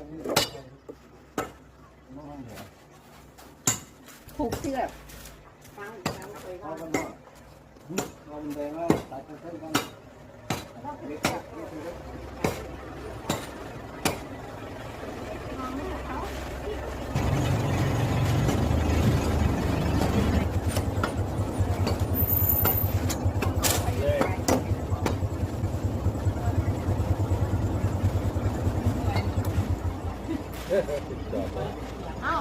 ผูกเชือกฟังฟังไปว่ามันแดงว่าตัดเส้นกัน เราผูกเชื อ้าว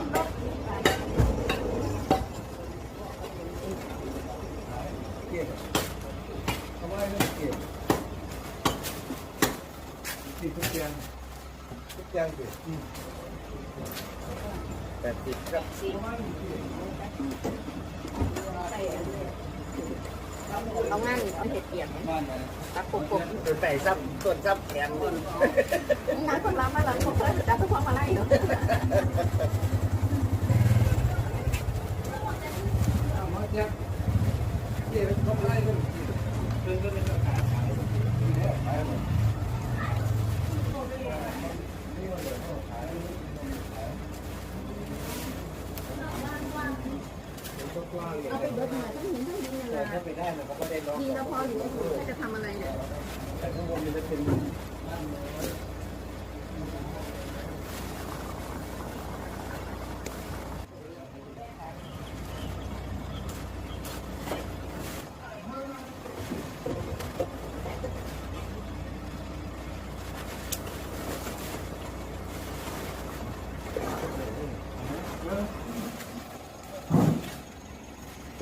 เกี่ยวทำไมไม่เกี่ยวติดทุกอย่างทุกอย่างเกี่ยวแปดสิบครับใส่อันนี้ เอางั้นเอาเห็ดเปียกตักกบกบตัวใส่ซ้ำต้นซับแขนบนงานคนรับมาหลังผมแล้วจะทุกคนมาไล่เหรอเอามาเจ้าเกี่ยวเขาไล่กันเพิ่งก็เป็นราคาขายขายหมด เอาไปเบิดมาทั้งหินทั้งดินเลย ถ้าไปได้มันก็ไม่ได้ล็อก ดีแล้วพออยู่ในถุงจะทำอะไรเนี่ย แต่ข้างบนมันจะเป็น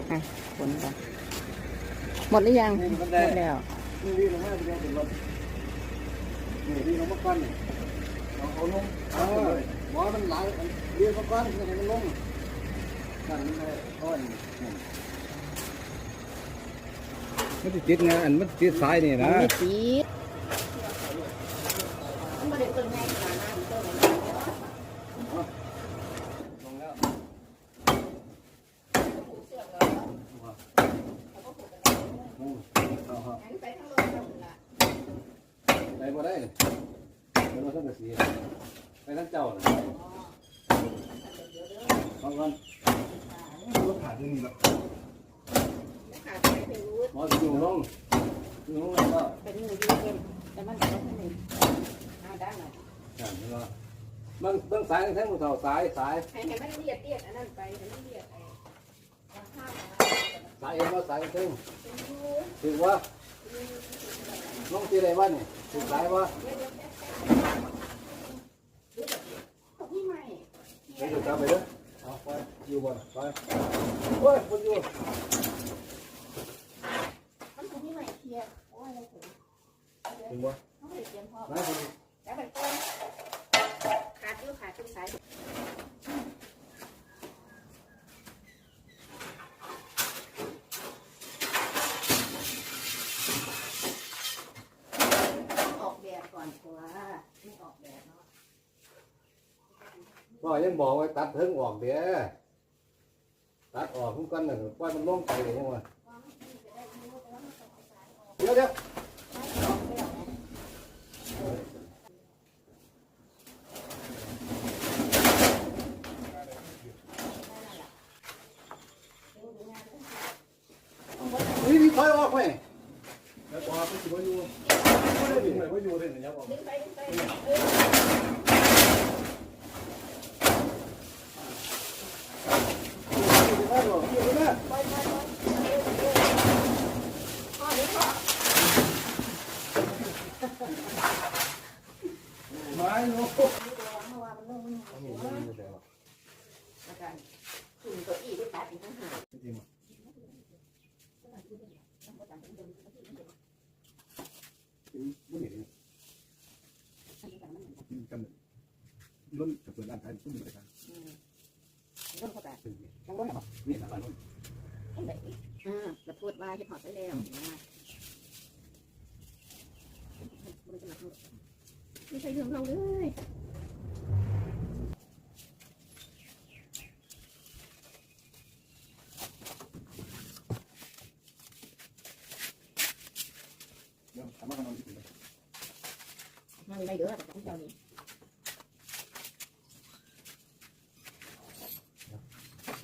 อะผลกัน หมดหรือยังนี่หมันมได้ดแล้วนี่วิ่งลงมาจะเป็นรถนี่วิ่งลงมาก้อนนี่เอาเขาลงเออหมอมันหลายเรียกมาก้อนให้มันลงนั่นมันได้ก้อนมันติดไงอันมันติดสายนี่มันนะไม่ติดมันไม่ได้เป็นไงขนาดนั้นเจ้าเนี่ย ลงแล้ว งั้นไปข้างบนก่อนละไปบ่ได้เดี๋ยวเราต้องไปสีไปทั้งเจ้าเลยบางวันรถขาดที่นี่แบบขาดไปไปรู้หมออยู่ลงอยู่ลงแล้วก็เป็นหนูยืนเป็นแต่มันก็ไม่ได้เอาได้หน่อยนั่นเห็นบ่บางบางสายทั้งหมดเท่าสายสายให้ให้มันเรียดเรียดอันนั้นไปให้มันเรียดไอ้ราคาสายเอ็นว่าสายทั้งเป็นยูถือว่า น้องตีอะไรวะนี่ถือสายว่าของพี่ใหม่ไปถือกลับไปเด้อเอาไปอยู่บ่ไปโอ้ยคนอยู่มันของพี่ใหม่เคลียร์โอ้ยเราถึงถึงบ่ เขาไม่ได้เตรียมพร้อม มาถึง แล้วไปต้นขาดอยู่ขาดอยู่สายออกแบบก่อนตัวไม่ออกแบบเนาะ พ่อยังบอกว่าตัดเทิงออกเด้อตัดออกทุกกันน่ะว่ามันลงไปเลยยังวะเดี๋ยวเดี๋ยวออกแบบไงดูงานด้วยนี่นี่ถอยออกไปแล้วพอไปสิบ่อยู่บ่ได้ถึงไหนบ่อยู่เลยนะครับผมดึงไปดึงไปเออไปไปไปพ่อเดี๋ยวพ่อไม่รู้นี่เดี๋ยวเมื่อวาน cái xây đường lâu đấy Mang đây rửa là cũng cho đi.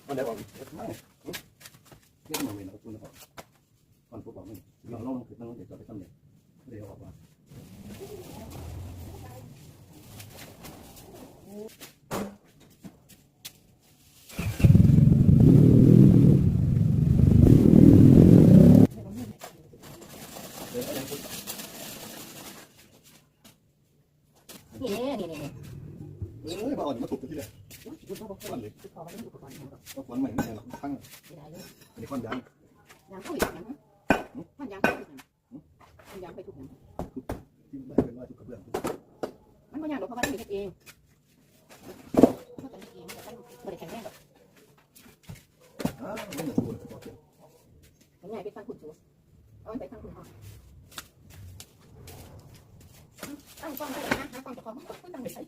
Con để vào mình, cái mà mình nó tuôn nó. Còn phụ bảo mình, nó nó thực nó để cho cái tâm này. Để vào vào. นี่มันได้บอกไม่เรียกมาเวรแล้วคุณนะครับก่อนปุ๊บบอกมึงยอมลงคือต้องเดี๋ยวจะไปทำเด็กเดี๋ยวออกมานี่นี่นี่เอ้ยมาอ่อนมาถูกที่เลยฝันอุปกรณ์ก็ขวัญใหม่ไม่ใช่หรอกตั้งไม่ได้เลยเป็นก้อนยางยางเข้าอีกยังมันยางเข้าอีกยังมันยางไปถูกยังที่ไม่เป็นว่าทุกกระเบื้องมันก็ยางหรอกเพราะว่าได้เฮ็ดเองมันเป็นเองแต่มัน บริแข็งแรงหรอกอ่าไม่เหมือนกูเลยพอเพียงผมใหญ่ไปฟังคุณจูเอาไปฟังคุณพ่อตั้งกล้องไปนะหากล้องจะพอมันตั้งไปใส่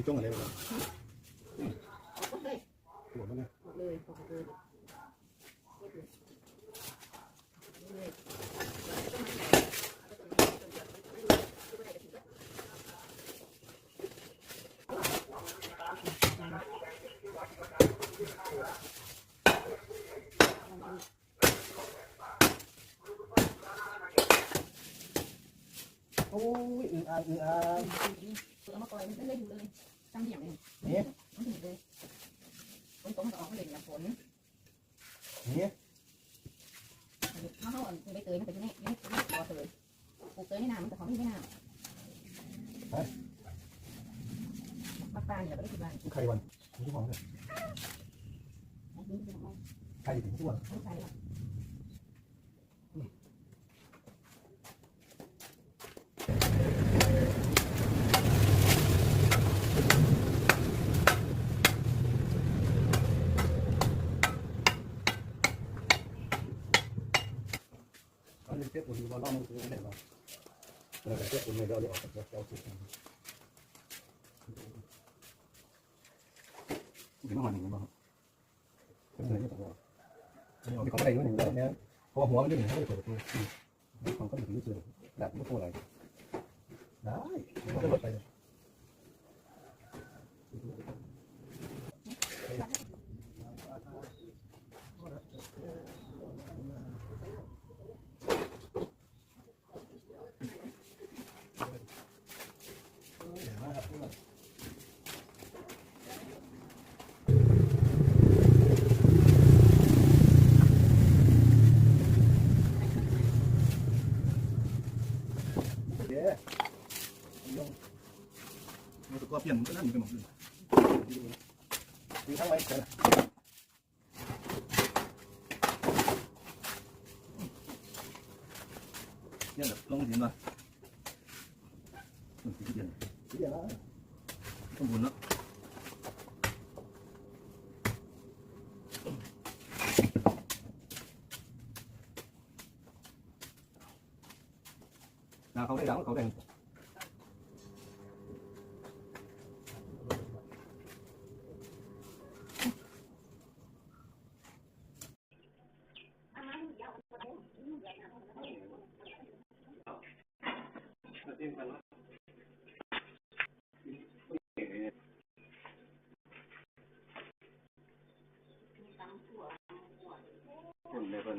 อันนี้จ้องอะไรวะหมดเลยหัวมันเนี่ยหมดเลยหมดเลยโอ้ยอืออาอืออาเอามาปล่อยมันเล่นเลยจำเหี่ยงเลย เนี่ย มันถึงเลยฝนตกมันก็ออกมาเลยอย่างฝน เนี่ย ข้าเขาอ่อนไปเตยมันเป็นนี่นี่นี่พอเตยปลูกเตยในน้ำมันแต่ขอมไม่ในน้ำบักปลาเนี่ยเราไม่ได้กินบ้านใครวันที่ของเลยนี่เป็นของใครถึงทุกวันไม่ใช่หรอก เขาเรียกเจ็บปวดหัวร้องมันคืออะไรบ้าง แล้วก็เจ็บปวดในเราเดี๋ยออกจากเจ้าสุดเป็นน้ำมันอย่างไรบ้างเป็นอะไรที่ต่างกันมีของอะไรอยู่หนึ่งแล้วเนี่ยพอหัวมันด้วยหนึ่งเขาจะเปิดประตูของก็ถึงรู้สึกแบบไม่ตัวอะไรได้ก็จะหมดไปเลย มันก็เปลี่ยนมันก็นั่นไปหมดเลยดูทั้งไว้เสร็จเนี่ยแบบลงเห็นป่ะมันสีเดียนสีเดียนแล้วต้องบุญเนาะนาเขาได้ดังเขาแดง คนเลยคน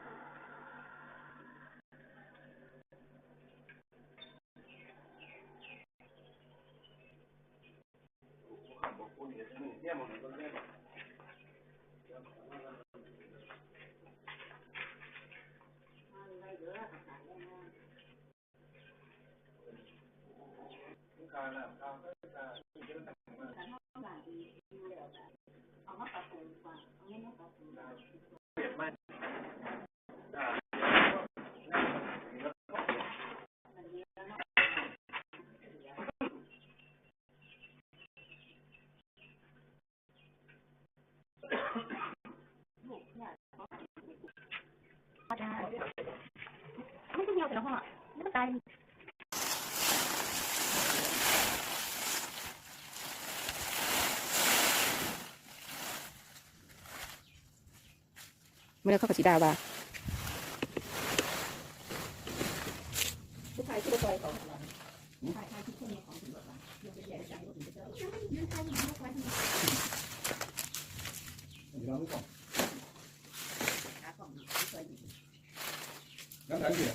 aa ụa มื่อเขากับสีดาว่าผู้ชายที่ไปของเราชายชายที่คนของตำรวจยังจะแย่ใจว่าถึงจะเจอยังชายที่ไม่ควรอยู่แล้วไม่ต้องหาของไม่เคยอยู่งั้นนั้นดิ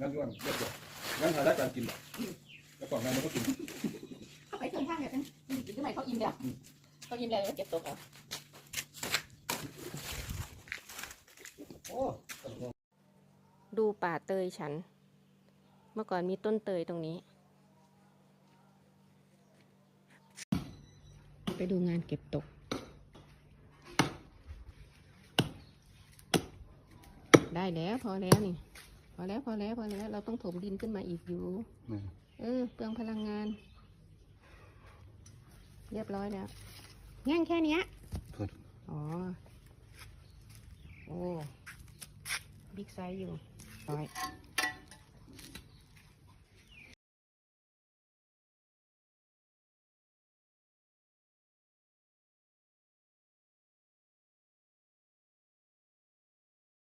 งั้นด้วนเรียบร้อยงั้นหาได้การกินแบบแล้วก่อนงานมันก็กินเขาไปเชิญข้างแบบนั้นกินทำไมเขาอิ่มเดียวเขาอิ่มแล้วเก็บตกเอา โอ้ ดูป่าเตยฉัน เมื่อก่อนมีต้นเตยตรงนี้ ไปดูงานเก็บตก ได้แล้วพอแล้วนี่ พอแล้วพอแล้วพอแล้ว เราต้องถมดินขึ้นมาอีกอยู่เออเปลืองพลังงาน เรียบร้อยแล้วง่างแค่เนี้ยโทษอ๋อ โอ้ บิ๊กไซส์อยู่ ร้อย